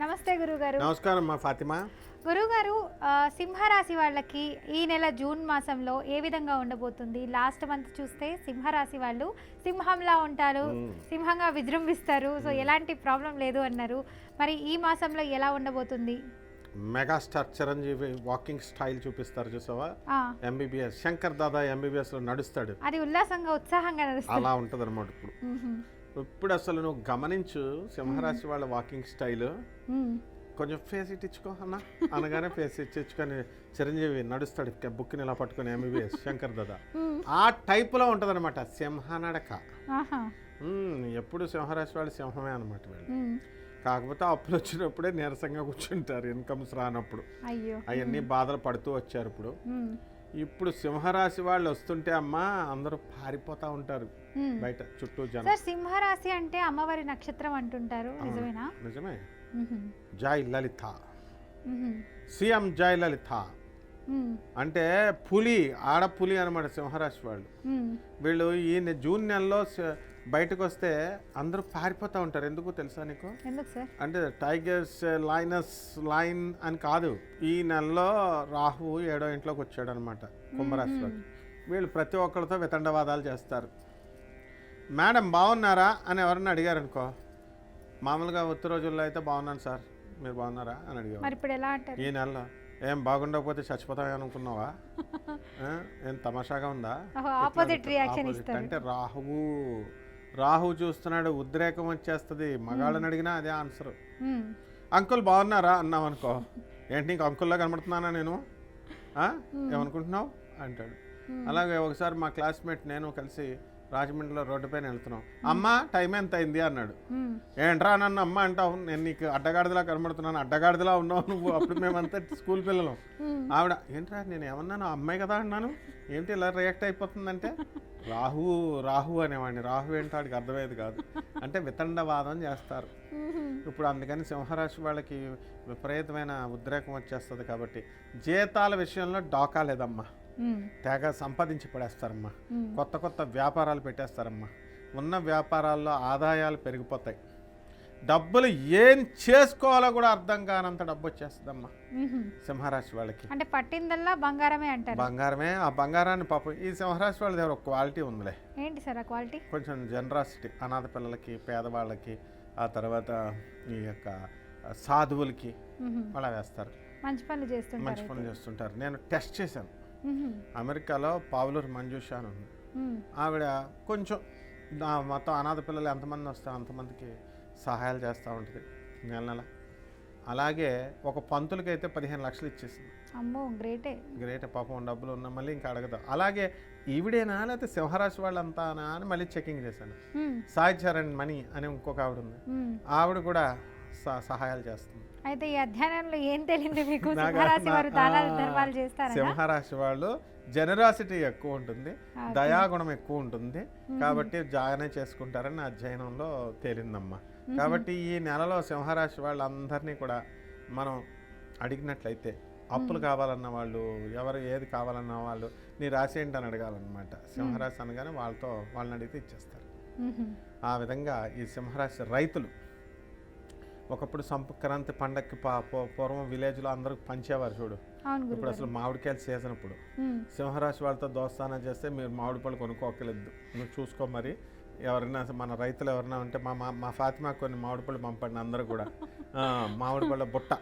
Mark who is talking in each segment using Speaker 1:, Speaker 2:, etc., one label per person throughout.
Speaker 1: నమస్తే గురుగారు.
Speaker 2: నమస్కారం మా ఫాతిమా.
Speaker 1: గురుగారు సింహరాశి వాళ్ళకి ఈ నెల జూన్ మాసంలో ఏ విధంగా ఉండబోతుంది? లాస్ట్ మంత్ చూస్తే సింహరాశి వాళ్ళు సింహంలా ఉంటారు సింహంగా విజృంభిస్తారు. సో ఎలాంటి ప్రాబ్లం లేదు అన్నారు. మరి ఈ మాసంలో ఎలా ఉండబోతుంది?
Speaker 2: మెగాస్టార్ చిరంజీవి వాకింగ్ స్టైల్ చూపిస్తారు చూసావా?
Speaker 1: ఆ,
Speaker 2: ఎంబీబీఎస్ శంకర్ దాదా ఎంబీబీఎస్లో నడుస్తాడు.
Speaker 1: అది ఉల్లాసంగా ఉత్సాహంగా నడుస్తుంది.
Speaker 2: అలా ఉంటది అనమాట ఇప్పుడు. ఇప్పుడు అసలు నువ్వు గమనించు సింహరాశి వాళ్ళ వాకింగ్ స్టైల్. కొంచెం ఫేస్ ఇచ్చుకో అన్న. అనగానే ఫేస్ ఇచ్చుకొని చిరంజీవి నడుస్తాడు బుక్ని ఇలా పట్టుకొని ఎంబీబీఎస్ శంకర్ దాదా. ఆ టైపులో ఉంటుంది అనమాట సింహనడక
Speaker 1: ఆహా.
Speaker 2: మ్మ్, ఎప్పుడు సింహరాశి వాళ్ళు సింహమే అనమాట వీళ్ళు. కాకపోతే అప్పులు వచ్చినప్పుడే నీరసంగా కూర్చుంటారు ఇన్కమ్స్ రానప్పుడు. అవన్నీ బాధలు పడుతూ వచ్చారు ఇప్పుడు. ఇప్పుడు సింహరాశి వాళ్ళు వస్తుంటే అమ్మా అందరూ పారిపోతా ఉంటారు. బయట చుట్టూ జనం
Speaker 1: సార్ సింహరాశి అంటే అమ్మవారి నక్షత్రం అంటుంటారు నిజమేనా
Speaker 2: నిజమే. Jayalalithaa. CM Jayalalithaa. అంటే పులి ఆడపులి అనమాట సింహరాశి వాళ్ళు. వీళ్ళు ఈ జూన్ నెలలో బయటకు వస్తే అందరూ పారిపోతూ ఉంటారు. ఎందుకు తెలుసా నీకు?
Speaker 1: ఎందుకు సార్?
Speaker 2: అంటే టైగర్స్ లైనస్ లైన్ అని కాదు. ఈ నెలలో రాహు ఏడో ఇంట్లోకి వచ్చాడు అనమాట కుంభరాశిలో వీళ్ళు ప్రతి ఒక్కరితో వితండవాదాలు చేస్తారు. మేడం బాగున్నారా? అని ఎవరన్నా అడిగారు అనుకో మామూలుగా ఉత్తర రోజుల్లో అయితే బాగున్నాను సార్. మీరు బాగున్నారా? అని అడిగారు
Speaker 1: మరి ఇప్పుడు ఎలా అంటారు?
Speaker 2: ఈ నెలలో. ఏం బాగుండకపోతే చచ్చిపోతామే అనుకున్నావా? ఏం తమాషాగా ఉందా. అంటే రాహువు రాహు చూస్తున్నాడు ఉద్రేకం వచ్చేస్తుంది. మగాళ్ళని అడిగినా అదే ఆన్సర్. అంకుల్ బాగున్నారా? అన్నాం అనుకో ఏంటి నీకు అంకుల్లా కనబడుతున్నానా నేను? ఏమనుకుంటున్నావు? అంటాడు. అలాగే ఒకసారి మా క్లాస్మేట్ నేను కలిసి రాజమండ్రిలో రోడ్డు పైన వెళ్తున్నాం. అమ్మ టైం ఎంత అయింది అన్నాడు. ఏంట్రా నన్ను అమ్మ అంటావు? నేను నీకు అడ్డగాడిదలా కనబడుతున్నాను అడ్డగాడిదలా ఉన్నావు నువ్వు. అప్పుడు మేమంతా స్కూల్ పిల్లలం. ఆవిడ ఏంట్రా నేను ఏమన్నాను అమ్మాయి కదా అన్నాను? ఏంటి ఇలా రియాక్ట్ అయిపోతుందంటే? రాహు రాహు అనేవాడిని. రాహు ఏంటో వాడికి అర్థమయ్యేది కాదు. అంటే వితండవాదం చేస్తారు. ఇప్పుడు అందుకని సింహరాశి వాళ్ళకి విపరీతమైన ఉద్రేకం వచ్చేస్తుంది కాబట్టి జీతాల విషయంలో డోకా లేదమ్మా.
Speaker 1: మ్మ్.
Speaker 2: తెగ సంపాదించి పడేస్తారమ్మా.
Speaker 1: మ్మ్.
Speaker 2: కొత్త కొత్త వ్యాపారాలు పెట్టేస్తారమ్మా. ఉన్న వ్యాపారాల్లో ఆదాయాలు పెరిగిపోతాయి. డబ్బులు ఏం చేసుకోవాలో కూడా అర్థం కానంత డబ్బు వచ్చేస్తుందమ్మా.
Speaker 1: మ్మ్.
Speaker 2: సింహరాశి వాళ్ళకి.
Speaker 1: అంటే పట్టిందల్లా బంగారమే అంటారు.
Speaker 2: బంగారమే ఆ బంగారాన్ని పాపం ఈ సింహరాశి వాళ్ళ దగ్గర ఒక క్వాలిటీ ఉందిలే.
Speaker 1: ఏంటి సార్ ఆ క్వాలిటీ?
Speaker 2: కొంచెం జనరాసిటీ అనాథ పిల్లలకి పేదవాళ్ళకి ఆ తర్వాత ఈ యొక్క సాధువులకి అలా వేస్తారు.
Speaker 1: మంచి పనులు చేస్తుంటారు
Speaker 2: మంచి పనులు చేస్తుంటారు. నేను టెస్ట్ చేశాను. అమెరికాలో పావులూరు మంజుష అని ఉంది. ఆవిడ కొంచెం మొత్తం అనాథ పిల్లలు ఎంతమంది వస్తారు అంతమందికి సహాయాలు చేస్తూ ఉంటుంది నెల నెల. అలాగే ఒక పంతులకి అయితే పదిహేను లక్షలు ఇచ్చేసింది.
Speaker 1: అమ్మో గ్రేటే.
Speaker 2: గ్రేట్ పాపం డబ్బులు ఉన్న మళ్ళీ ఇంకా అడగదు. అలాగే ఈవిడేనా లేకపోతే సింహరాశి వాళ్ళంతానా అని మళ్ళీ చెకింగ్ చేశాను. సాయి చరణ్ మణి అని ఇంకొక ఆవిడ ఉంది. ఆవిడ కూడా సహాయాలు చేస్తుంది.
Speaker 1: అయితే ఈ అధ్యయనంలో ఏం తెలియదు మీకు? సింహరాశి వారు దానాలు ధర్మాలు చేస్తారా
Speaker 2: సింహరాశి వాళ్ళు జనరాసిటీ ఎక్కువ ఉంటుంది. దయాగుణం ఎక్కువ ఉంటుంది. కాబట్టి జాగానే చేసుకుంటారని అధ్యయనంలో తేలిందమ్మా. కాబట్టి ఈ నెలలో సింహరాశి వాళ్ళందరినీ కూడా మనం అడిగినట్లయితే అప్పులు కావాలన్న వాళ్ళు ఎవరు ఏది కావాలన్న వాళ్ళు నీ రాశి ఏంటని అడగాలన్నమాట. సింహరాశి అనగానే వాళ్ళతో వాళ్ళని అడిగితే ఇచ్చేస్తారు. ఆ విధంగా ఈ సింహరాశి రైతులు ఒకప్పుడు సంక్రాంతి పండక్కి పూర్వం విలేజ్లో అందరూ పంచేవారు చూడు. ఇప్పుడు అసలు మామిడికాయల సీజన్ ఇప్పుడు. సింహరాశి వాళ్ళతో దోస్తానా చేస్తే మీరు మామిడి పళ్ళు కొనుక్కోకలేదు నువ్వు చూసుకో మరి. ఎవరైనా మన రైతులు ఎవరైనా ఉంటే మా మా ఫాతిమా కొన్ని మామిడి పళ్ళు పంపండి అందరూ కూడా. మామిడి పళ్ళ బుట్ట.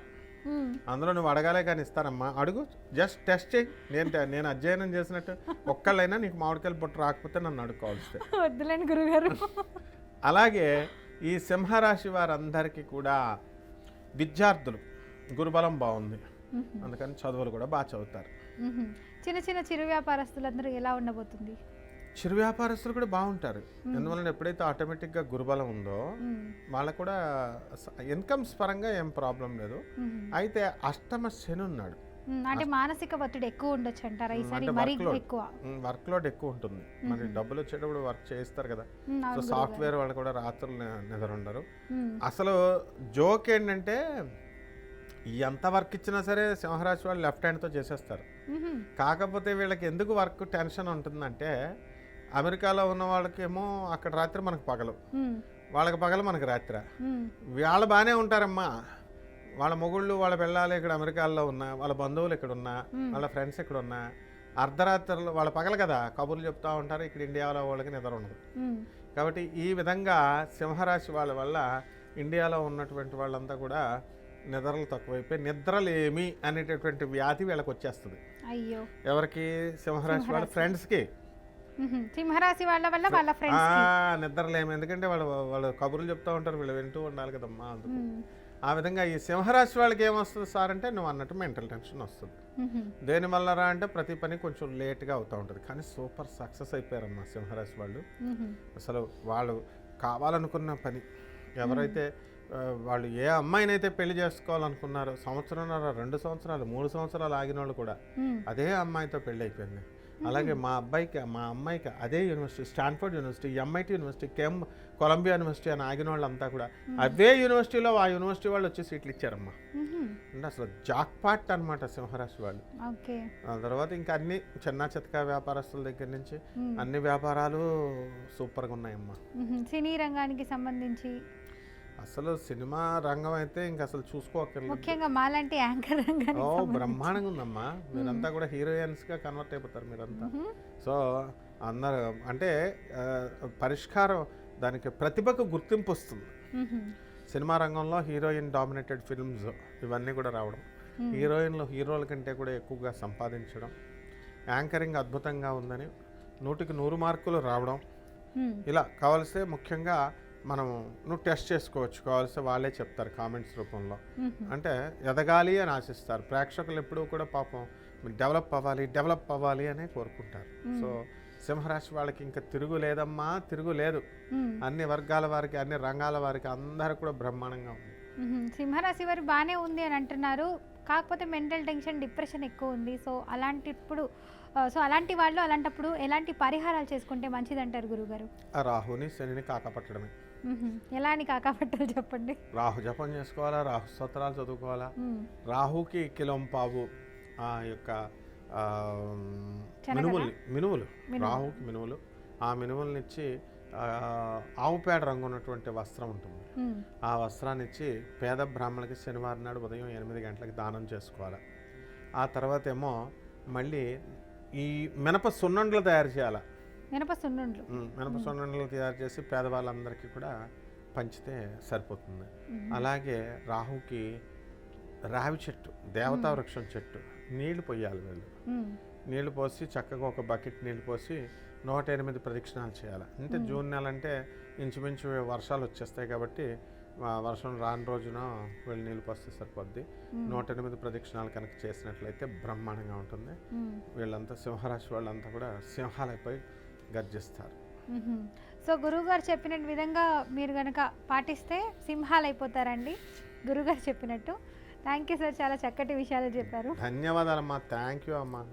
Speaker 2: అందులో నువ్వు అడగాలే కానీ ఇస్తానమ్మా. అడుగు. జస్ట్ టెస్ట్ చేయి. నేను నేను అధ్యయనం చేసినట్టు ఒక్కళ్ళైనా నీకు మామిడికాయల బుట్ట రాకపోతే నన్ను అడుక్కోవాల్సి
Speaker 1: వద్దులేండి గురుగారు.
Speaker 2: అలాగే ఈ సింహరాశి వారందరికీ కూడా విద్యార్థులు గురుబలం బాగుంది. అందుకని చదువులు కూడా బాగా చదువుతారు.
Speaker 1: చిన్న చిన్న చిరు వ్యాపారస్తులందరూ ఎలా ఉండబోతుంది
Speaker 2: చిరు వ్యాపారస్తులు కూడా బాగుంటారు ఎందువలన ఎప్పుడైతే ఆటోమేటిక్గా గురుబలం ఉందో. వాళ్ళకు కూడా ఇన్కమ్స్ పరంగా ఏం ప్రాబ్లం లేదు. అయితే అష్టమ శని ఉన్నాడు.
Speaker 1: అంటే మానసిక ఒత్తిడి ఎక్కువ ఉండొచ్చు అంటారా ఈసారి మరీ. ఎక్కువ
Speaker 2: వర్క్ లోడ్ ఎక్కువ ఉంటుంది మరి డబ్బులు వచ్చేటప్పుడు వర్క్ చేయిస్తారు కదా. సో సాఫ్ట్వేర్ వాళ్ళు కూడా రాత్రులు నిద్ర ఉండరు. అసలు జోక్ ఏంటంటే ఎంత వర్క్ ఇచ్చినా సరే సింహరాశి వాళ్ళు లెఫ్ట్ హ్యాండ్తో చేసేస్తారు. కాకపోతే వీళ్ళకి ఎందుకు వర్క్ టెన్షన్ ఉంటుందంటే అమెరికాలో ఉన్న వాళ్ళకేమో అక్కడ రాత్రి మనకు పగలు. వాళ్ళకి పగలు మనకి రాత్రి. వాళ్ళు బాగానే ఉంటారమ్మా వాళ్ళ మొగుళ్ళు వాళ్ళ పిల్లలు ఇక్కడ అమెరికాలో ఉన్నా వాళ్ళ బంధువులు ఇక్కడ ఉన్నా వాళ్ళ ఫ్రెండ్స్ ఇక్కడ ఉన్నా అర్ధరాత్రులు వాళ్ళ పగలు కదా కబుర్లు చెప్తా ఉంటారు ఇక్కడ ఇండియాలో వాళ్ళకి నిద్ర ఉండదు. కాబట్టి ఈ విధంగా సింహరాశి వాళ్ళ వల్ల ఇండియాలో ఉన్నటువంటి వాళ్ళంతా కూడా నిద్రలు తక్కువైపోయి నిద్రలేమి అనేటటువంటి వ్యాధి వీళ్ళకి వచ్చేస్తుంది.
Speaker 1: అయ్యో.
Speaker 2: ఎవరికి? సింహరాశి వాళ్ళ ఫ్రెండ్స్కి.
Speaker 1: సింహరాశి వాళ్ళ వల్ల వాళ్ళ ఫ్రెండ్స్
Speaker 2: నిద్రలేమి. ఎందుకంటే వాళ్ళు వాళ్ళు కబుర్లు చెప్తా ఉంటారు వీళ్ళు వింటూ ఉండాలి కదమ్మా అందుకు. ఆ విధంగా ఈ సింహరాశి వాళ్ళకి ఏమొస్తుంది సార్ అంటే నువ్వు అన్నట్టు మెంటల్ టెన్షన్ వస్తుంది. దేని వల్ల రా అంటే ప్రతి పని కొంచెం లేట్గా అవుతూ ఉంటుంది. కానీ సూపర్ సక్సెస్ అయిపోయారమ్మా సింహరాశి వాళ్ళు. అసలు వాళ్ళు కావాలనుకున్న పని ఎవరైతే వాళ్ళు ఏ అమ్మాయినైతే పెళ్ళి చేసుకోవాలనుకున్నారో సంవత్సరంన్నర రెండు సంవత్సరాలు మూడు సంవత్సరాలు ఆగిన వాళ్ళు కూడా అదే అమ్మాయితో పెళ్ళి అయిపోయింది. అలాగే మా అబ్బాయికి మా అమ్మాయికి అదే university Stanford university MIT university కెమ్ కొలంబియా యూనివర్సిటీ అని ఆగిన వాళ్ళంతా కూడా అవే యూనివర్సిటీలో ఆ యూనివర్సిటీ వాళ్ళు వచ్చి సీట్లు ఇచ్చారమ్మా. అంటే అసలు జాక్ పాట్ అనమాట సింహరాశి వాళ్ళు. ఆ తర్వాత ఇంకా అన్ని చిన్న చితక వ్యాపారస్తుల దగ్గర నుంచి అన్ని వ్యాపారాలు సూపర్గా ఉన్నాయమ్మా.
Speaker 1: సినీ రంగానికి సంబంధించి
Speaker 2: అసలు సినిమా రంగం అయితే ఇంకా అసలు చూసుకోకర్లేదు
Speaker 1: ముఖ్యంగా మాలాంటి యాంకర్ రంగానికి
Speaker 2: ఓ బ్రహ్మాండంగా ఉందమ్మా మీరంతా కూడా హీరోయిన్స్గా కన్వర్ట్ అయిపోతారు మీరంతా. సో అందరు అంటే పరిష్కారం దానికి ప్రతిభకు గుర్తింపు వస్తుంది. సినిమా రంగంలో హీరోయిన్ డామినేటెడ్ ఫిల్మ్స్ ఇవన్నీ కూడా రావడం. హీరోయిన్లు హీరోల కంటే కూడా ఎక్కువగా సంపాదించడం. యాంకరింగ్ అద్భుతంగా ఉందని నూటికి నూరు మార్కులు రావడం. ఇలా కావలిస్తే ముఖ్యంగా మనం నువ్వు టెస్ట్ చేసుకోవచ్చు కావలిస్తే వాళ్ళే చెప్తారు కామెంట్స్ రూపంలో. అంటే ఎదగాలి అని ఆశిస్తారు. ప్రేక్షకులు ఎప్పుడూ కూడా పాపం డెవలప్ అవ్వాలి డెవలప్ అవ్వాలి అనే కోరుకుంటారు. సో సింహరాశి వాళ్ళకి ఇంకా తిరుగు లేదమ్మా తిరుగు లేదు. అన్ని వర్గాల వారికి అన్ని రంగాల వారికి అందరూ కూడా బ్రహ్మాండంగా ఉంది.
Speaker 1: సింహరాశి వారు బాగానే ఉంది అని అంటున్నారు. కాకపోతే మెంటల్ టెన్షన్ డిప్రెషన్ ఎక్కువ ఉంది. సో అలాంటిప్పుడు ఆ, సో అలాంటి వాళ్ళు అలాంటప్పుడు ఎలాంటి పరిహారాలు చేసుకుంటే మంచిదంటారు గురుగారు
Speaker 2: రాహుని శనిని కాకపట్టడమే.
Speaker 1: ఎలాంటి కాకాపట్టలు చెప్పండి?
Speaker 2: రాహు జపం చేసుకోవాలా? రాహు స్తోత్రాలు చదువుకోవాలా. రాహుకి కిలం పావు ఆ యొక్క? మినుముల్ని మినుములు. రాహుకి మినుములు. ఆ మినుముల్ని ఇచ్చి ఆవు పేడ రంగు ఉన్నటువంటి వస్త్రం ఉంటుంది. ఆ వస్త్రాన్ని ఇచ్చి పేద బ్రాహ్మణులకి శనివారం నాడు ఉదయం ఎనిమిది గంటలకు దానం చేసుకోవాలి? ఆ తర్వాత ఏమో మళ్ళీ ఈ మినప సున్నుండలు తయారు చేయాలి?
Speaker 1: మినప సున్నుండ్లు
Speaker 2: మినప సున్నుండలు తయారు చేసి పేదవాళ్ళందరికీ కూడా పంచితే సరిపోతుంది. అలాగే రాహుకి రావి చెట్టు దేవతా వృక్షం చెట్టు నీళ్ళు పోయాలి వీళ్ళు. నీళ్ళు పోసి చక్కగా ఒక బకెట్ నీళ్ళు పోసి నూట ఎనిమిది ప్రదక్షిణాలు చేయాలి. అంటే జూన్ నెల అంటే ఇంచుమించు వర్షాలు వచ్చేస్తాయి కాబట్టి వర్షం రాని రోజున వీళ్ళు నీళ్ళు పోస్తే సరిపోద్ది. నూట ఎనిమిది ప్రదక్షిణాలు కనుక చేసినట్లయితే బ్రహ్మాండంగా ఉంటుంది. వీళ్ళంతా సింహరాశి వాళ్ళంతా కూడా సింహాలైపోయి గర్జిస్తారు.
Speaker 1: సో గురువుగారు చెప్పిన విధంగా మీరు కనుక పాటిస్తే సింహాలు అయిపోతారండి గురుగారు చెప్పినట్టు. థ్యాంక్ యూ సార్ చాలా చక్కటి విషయాలు చెప్పారు.
Speaker 2: ధన్యవాదాలమ్మా. థ్యాంక్ యూ అమ్మా.